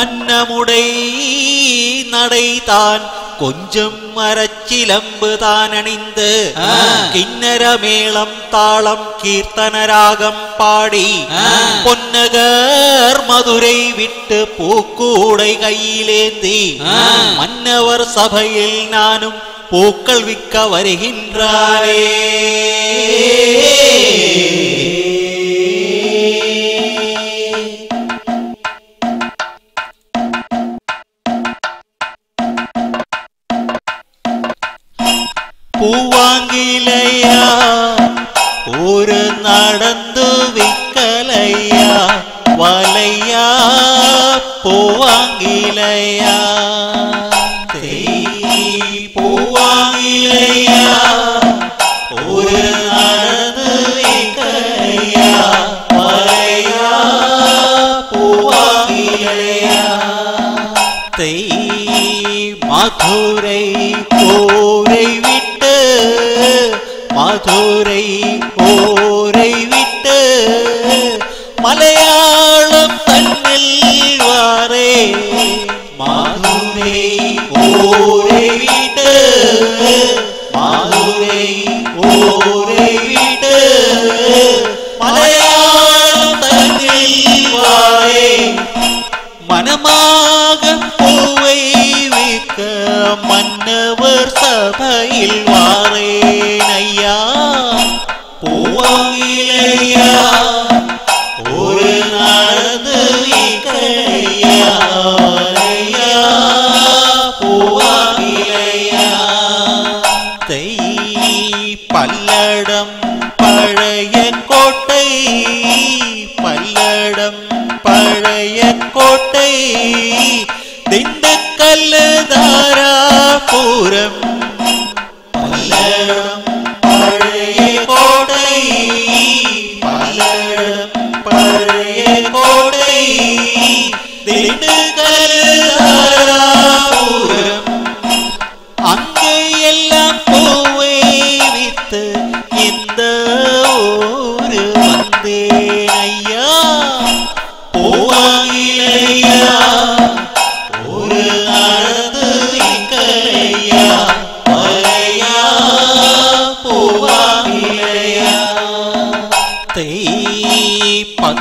அன்னமுடை நடைதான் கொஞ்சம் மரச்சிலம்பு தான் அணிந்து ஆ. கிண்ணர மேளம் தாளம் கீர்த்தன ராகம் பாடி. பொன்னகர் மதுரை விட்டு பூக்கூடை கையிலேந்தி. மன்னவர் சபையில் நானும் பூக்கள் விற்க வருகின்றாரே பூவாங்கிலையா ஒரு நடந்து விக்கலையா வலையா பூவாங்கிலையா தேய் பூவாங்கிலையா ஒரு நடந்து விக்கலையா வலையா பூவாங்கிலையா தெய் மதுரை ஓரை விட்டு மதுரை ஓரை விட்டு மலையாளம் தன்னில் வாரே. மதுரை ஓரை விட்டு பூவாங்கிலையா ஒரு நடந்து விற்கையா ஐயா பூவாங்கிலையா தை பல்லடம் பழைய கோட்டை. பல்லடம் பழைய கோட்டை. திண்டுக்கல் தாராபுரம் பல்லடம்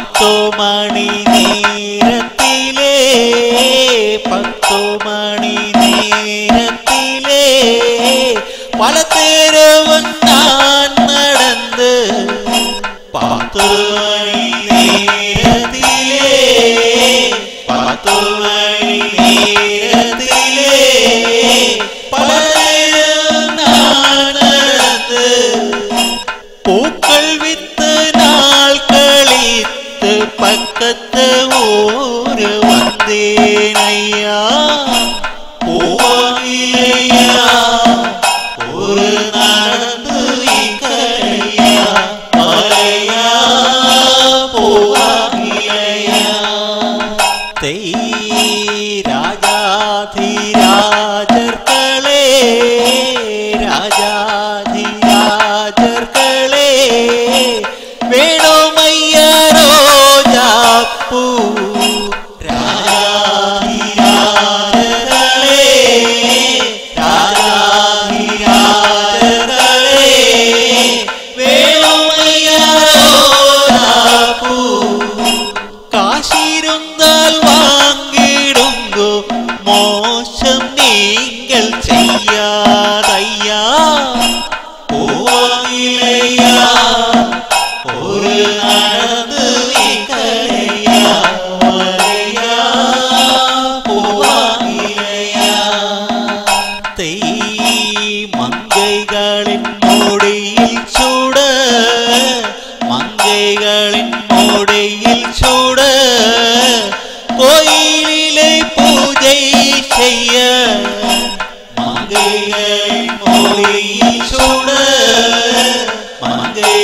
பத்து மணி நேரத்திலே பத்து மணி நேரத்திலே பல தேரவன் நான் நடந்து பத்து மணி நேரத்திலே பத்து மணி நேரத்திலே பல தேரவன் நான் நடந்து பூக்கள் பக்கத்து ஊரு வந்தேன் ஐயா பூவாங்கிலையா ஒரு நடந்து விக்கலையா மலையா பூவாங்கிலையா தெய் ராஜாதிராஜர்களே ராஜாதிராஜர்களே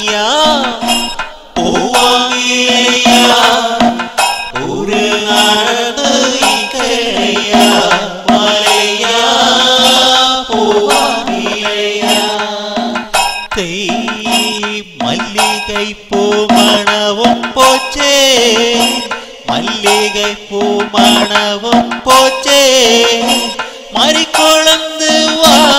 இருக்குதையா பூவாங்கியா ஒரு நடந்தையா மலையா பூவாங்கியா தெய் மல்லிகை பூ மணவும் போச்சே. மல்லிகை பூ மணவும் போச்சே. வா.